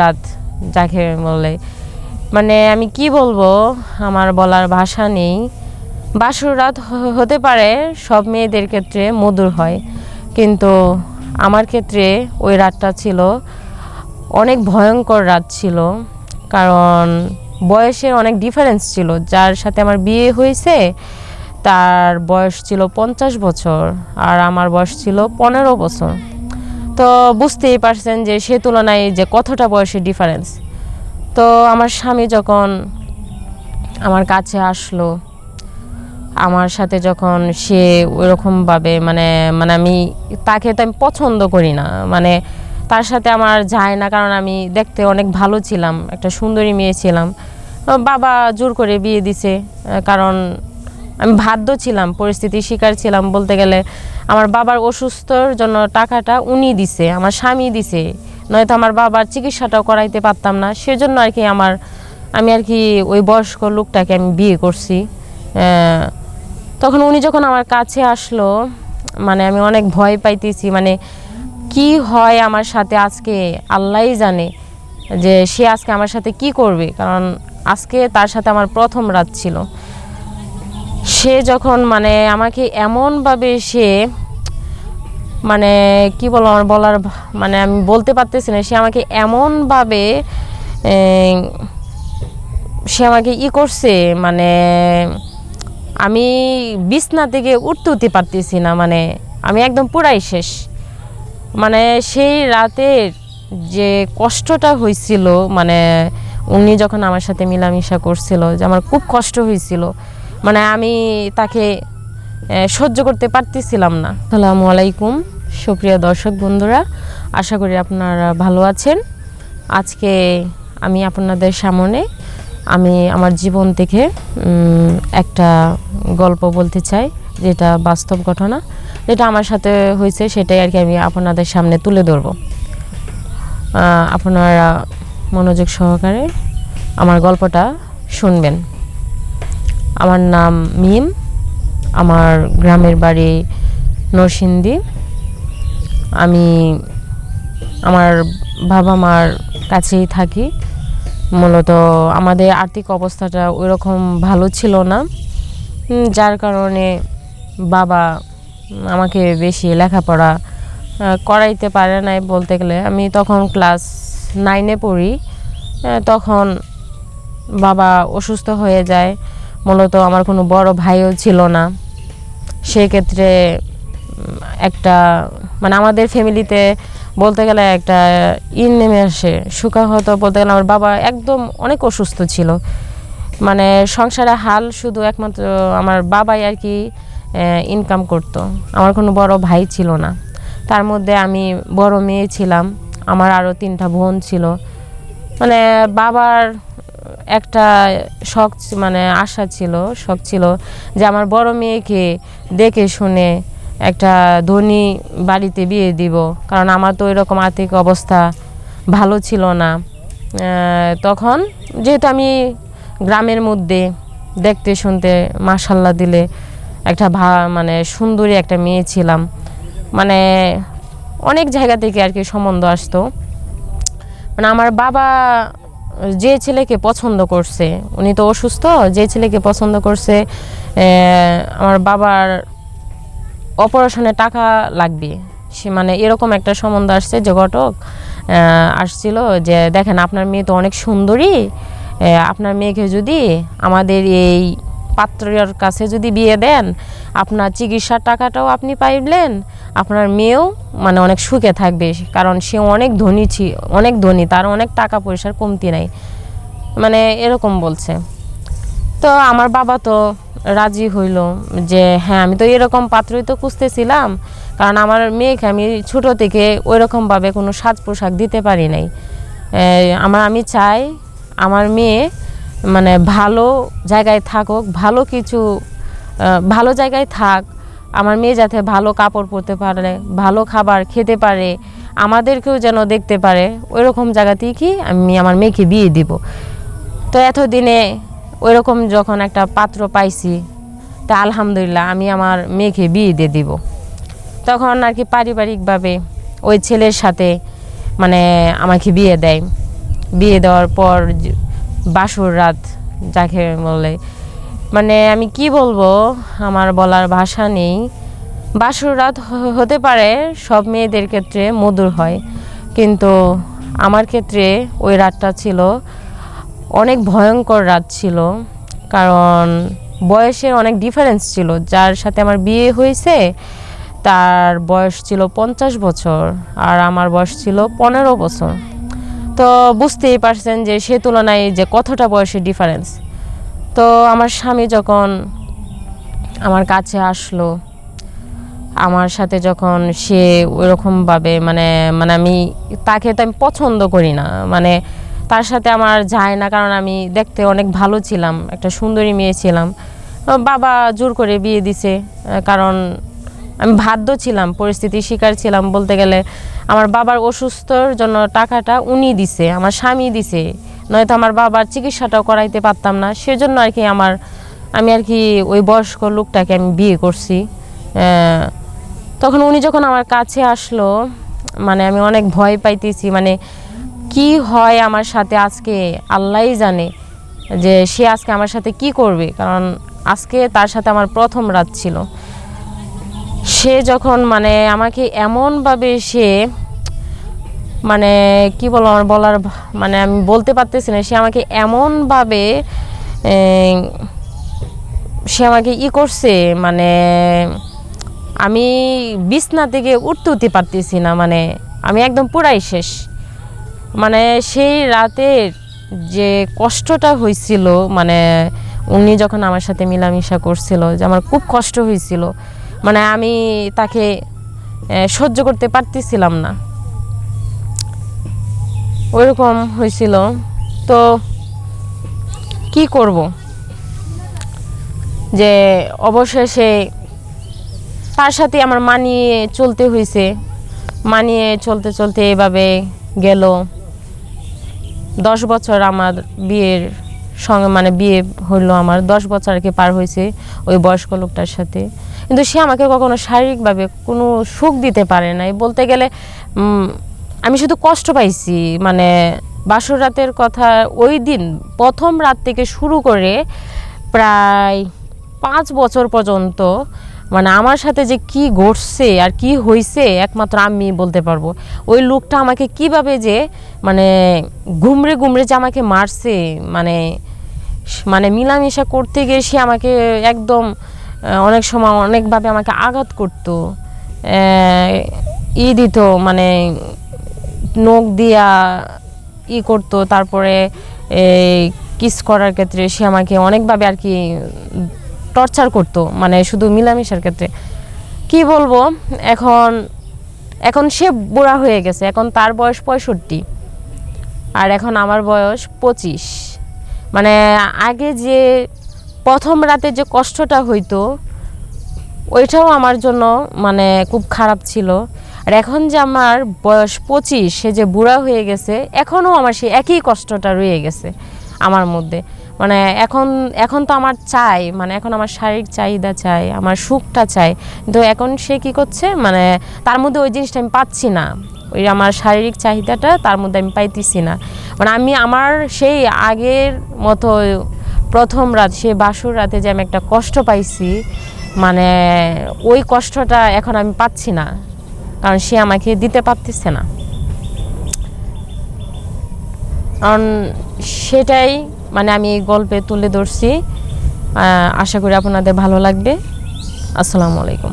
রাত যাকে বলে। মানে আমি কি বলব, আমার বলার ভাষা নেই। বাসর রাত হতে পারে সব মেয়েদের ক্ষেত্রে মধুর হয়, কিন্তু আমার ক্ষেত্রে ওই রাতটা ছিল অনেক ভয়ঙ্কর রাত ছিল, কারণ বয়সের অনেক ডিফারেন্স ছিল। যার সাথে আমার বিয়ে হয়েছে, তার বয়স ছিল পঞ্চাশ বছর, আর আমার বয়স ছিল পনেরো বছর। তো বুঝতেই পারছেন যে সে তুলনায় যে কতটা বয়সের ডিফারেন্স তো আমার স্বামী যখন আমার কাছে আসলো, আমার সাথে যখন সে ওইরকমভাবে মানে মানে আমি তাকে তো আমি পছন্দ করি না। মানে তার সাথে আমার যায় না, কারণ আমি দেখতে অনেক ভালো ছিলাম, একটা সুন্দরী মেয়ে ছিলাম। বাবা জোর করে বিয়ে দিছে, কারণ আমি বাধ্য ছিলাম, পরিস্থিতির শিকার ছিলাম বলতে গেলে। আমার বাবার অসুস্থর জন্য টাকাটা উনি দিছে, আমার স্বামী দিছে। নয়তো আমার বাবার চিকিৎসাটাও করাইতে পারতাম না, সেজন্য আর কি আমার, আমি আর কি ওই বয়স্ক লোকটাকে আমি বিয়ে করছি। তখন উনি যখন আমার কাছে আসলো মানে আমি অনেক ভয় পাইতেছি মানে কি হয় আমার সাথে আজকে আল্লাহই জানে যে সে আজকে আমার সাথে কি করবে, কারণ আজকে তার সাথে আমার প্রথম রাত ছিল। সে যখন মানে আমাকে এমনভাবে সে মানে কি বলো আমার বলার মানে আমি বলতে পারতেছি না, সে আমাকে এমনভাবে সে আমাকে ই করছে মানে আমি বিছনা থেকে উঠতে উঠতে পারতেছি না মানে আমি একদম পুরাই শেষ। মানে সেই রাতের যে কষ্টটা হয়েছিল মানে উনি যখন আমার সাথে মিলামিশা করছিল, যে আমার খুব কষ্ট হয়েছিল মানে আমি তাকে সহ্য করতে পারতেছিলাম না। সালামু আলাইকুম, সুপ্রিয় দর্শক বন্ধুরা, আশা করি আপনারা ভালো আছেন। আজকে আমি আপনাদের সামনে আমি আমার জীবন থেকে একটা গল্প বলতে চাই, যেটা বাস্তব ঘটনা, যেটা আমার সাথে হয়েছে, সেটাই আর কি আমি আপনাদের সামনে তুলে ধরবো। আপনারা মনোযোগ সহকারে আমার গল্পটা শুনবেন। আমার নাম মিম, আমার গ্রামের বাড়ি নরসিংদী। আমি আমার বাবা মার কাছেই থাকি। মূলত আমাদের আর্থিক অবস্থাটা ওইরকম ভালো ছিল না। যার কারণে বাবা আমাকে বেশি লেখাপড়া করাইতে পারে নাই বলতে গেলে। আমি তখন ক্লাস নাইনে পড়ি তখন বাবা অসুস্থ হয়ে যায়। মূলত আমার কোনো বড় ভাইও ছিল না। সেই ক্ষেত্রে একটা মানে আমাদের ফ্যামিলিতে বলতে গেলে একটা ইন নেমে আসে, সুখাহত বলতে গেলে আমার বাবা একদম অনেক অসুস্থ ছিল। মানে সংসারে হাল শুধু একমাত্র আমার বাবাই আর কি ইনকাম করতো। আমার কোনো বড় ভাই ছিল না। তার মধ্যে আমি বড় মেয়ে ছিলাম। আমার আরও তিনটা বোন ছিল। মানে বাবার একটা শখ মানে আশা ছিল, শখ ছিল যে আমার বড় মেয়েকে দেখে শুনে একটা ধনী বাড়িতে বিয়ে দিব। কারণ আমার তো এরকম আর্থিক অবস্থা ভালো ছিল না। তখন যেহেতু আমি গ্রামের মধ্যে দেখতে শুনতে মাসাল্লাহ দিলে একটা ভা মানে সুন্দরী একটা মেয়ে ছিলাম। মানে অনেক জায়গা থেকে আর কি সম্বন্ধ আসতো। মানে আমার বাবা যে ছেলেকে পছন্দ করছে, উনি তো অসুস্থ, যে ছেলেকে পছন্দ করছে আমার বাবার অপারেশনে টাকা লাগবে। সে মানে এরকম একটা সম্বন্ধ আসছে যে ঘটক আসছিল যে দেখেন আপনার মেয়ে তো অনেক সুন্দরী আপনার মেয়েকে যদি আমাদের এই পাত্রের কাছে যদি বিয়ে দেন, আপনার চিকিৎসার টাকাটাও আপনি পাইলেন আপনার মেয়েও মানে অনেক সুখে থাকবে, কারণ সে অনেক ধনী ছি, অনেক ধনী, তার অনেক টাকা পয়সার কমতি নাই। মানে এরকম বলছে। তো আমার বাবা তো রাজি হইল যে হ্যাঁ আমি তো এরকম পাত্রই তো খুঁজতেছিলাম, কারণ আমার মেয়েকে আমি ছোট থেকে ওই রকমভাবে কোনো সাজ পোশাক দিতে পারি নাই। আমার, আমি চাই আমার মেয়ে মানে ভালো জায়গায় থাকুক, ভালো কিছু ভালো জায়গায় থাক আমার মেয়ে যাতে ভালো কাপড় পরতে পারে, ভালো খাবার খেতে পারে, আমাদেরকেও যেন দেখতে পারে ওই রকম জায়গাতেই কি আমি আমার মেয়েকে বিয়ে দিব। তো এতদিনে ওইরকম যখন একটা পাত্র পাইছি, তা আলহামদুলিল্লাহ আমি আমার মেয়েকে বিয়ে দিয়ে দিব। তখন আর কি পারিবারিকভাবে ওই ছেলের সাথে মানে আমাকে বিয়ে দেয়। বিয়ে দেওয়ার পর বাসর রাত, যাকে বলে মানে আমি কি বলব? আমার বলার ভাষা নেই। বাসর রাত হতে পারে সব মেয়েদের ক্ষেত্রে মধুর হয়। কিন্তু আমার ক্ষেত্রে ওই রাতটা ছিল অনেক ভয়ঙ্কর রাত ছিল। কারণ বয়সের অনেক ডিফারেন্স ছিল। যার সাথে আমার বিয়ে হয়েছে, তার বয়স ছিল পঞ্চাশ বছর আর আমার বয়স ছিল পনেরো বছর। তো বুঝতেই পারছেন যে সে তুলনায় যে কতটা বয়সের ডিফারেন্স তো আমার স্বামী যখন আমার কাছে আসলো, আমার সাথে যখন সে ওইরকমভাবে মানে মানে আমি তাকে তো আমি পছন্দ করি না। মানে তার সাথে আমার যায় না, কারণ আমি দেখতে অনেক ভালো ছিলাম, একটা সুন্দরী মেয়ে ছিলাম। বাবা জোর করে বিয়ে দিছে, কারণ আমি বাধ্য ছিলাম পরিস্থিতির শিকার ছিলাম বলতে গেলে। আমার বাবার অসুস্থর জন্য টাকাটা উনি দিছে, আমার স্বামী দিছে। নয়তো আমার বাবার চিকিৎসাটাও করাইতে পারতাম না। সেজন্য আর কি আমার, আমি আর কি ওই বয়স্ক লোকটাকে আমি বিয়ে করছি। তখন উনি যখন আমার কাছে আসলো মানে আমি অনেক ভয় পাইতেছি মানে কি হয় আমার সাথে আজকে আল্লাহই জানে যে সে আজকে আমার সাথে কি করবে, কারণ আজকে তার সাথে আমার প্রথম রাত ছিল। সে যখন মানে আমাকে এমনভাবে সে মানে কি বলব, আমার বলার মানে আমি বলতে পারতেছি না। সে আমাকে এমনভাবে সে আমাকে ই করছে মানে আমি বিছনা থেকে উঠতে উঠতে পারতেছি না মানে আমি একদম পুরাই শেষ। মানে সেই রাতের যে কষ্টটা হয়েছিল মানে উনি যখন আমার সাথে মিলামিশা করছিল, যে আমার খুব কষ্ট হয়েছিল মানে আমি তাকে সহ্য করতে পারতেছিলাম না। ওইরকম হয়েছিল। তো কি করব? যে অবশেষে তার সাথে আমার মানিয়ে চলতে হয়েছে। মানিয়ে চলতে চলতে এভাবে গেল। দশ বছর আমার বিয়ের সঙ্গে মানে বিয়ে হলো আমার। দশ বছর আর কি পার হয়েছে ওই বয়স্ক লোকটার সাথে। কিন্তু সে আমাকে কখনো শারীরিকভাবে কোনো সুখ দিতে পারে নাই। বলতে গেলে আমি শুধু কষ্ট পাইছি মানে বাসর রাতের কথা ওই দিন প্রথম রাত থেকে শুরু করে প্রায় পাঁচ বছর পর্যন্ত মানে আমার সাথে যে কি ঘটছে আর কি হয়েছে একমাত্র আমি বলতে পারব। ওই লোকটা আমাকে কীভাবে যে মানে ঘুমরে ঘুমরে যে আমাকে মারছে মানে মানে মিলামিশা করতে গিয়ে সে আমাকে একদম অনেক সময় অনেকভাবে আমাকে আঘাত করতো ই দিত মানে নখ দিয়া ই করতো, তারপরে কিস করার ক্ষেত্রে সে আমাকে অনেকভাবে আর কি টর্চার করতো মানে শুধু মিলামিশার ক্ষেত্রে। কি বলব, এখন এখন সে বুড়া হয়ে গেছে, এখন তার বয়স পঁয়ষট্টি। আর এখন আমার বয়স পঁচিশ। মানে আগে যে প্রথম রাতে যে কষ্টটা হইতো, ওইটাও আমার জন্য মানে খুব খারাপ ছিল। আর এখন যে আমার বয়স পঁচিশ, সে যে বুড়া হয়ে গেছে, এখনও আমার সেই একই কষ্টটা রয়ে গেছে আমার মধ্যে। মানে এখন এখন তো আমার চাই মানে এখন আমার শারীরিক চাহিদা চাই, আমার সুখটা চাই। কিন্তু এখন সে কি করছে মানে তার মধ্যে ওই জিনিসটা আমি পাচ্ছি না। ওই আমার শারীরিক চাহিদাটা তার মধ্যে আমি পাইতেছি না। মানে আমি আমার সেই আগের মতো প্রথম রাত, সেই বাসুর রাতে যে আমি একটা কষ্ট পাইছি মানে ওই কষ্টটা এখন আমি পাচ্ছি না। কারণ সে আমাকে দিতে পারতেছে না। কারণ সেটাই মানে আমি এই গল্পে তুলে ধরছি। আশা করি আপনাদের ভালো লাগবে। আসসালামু আলাইকুম।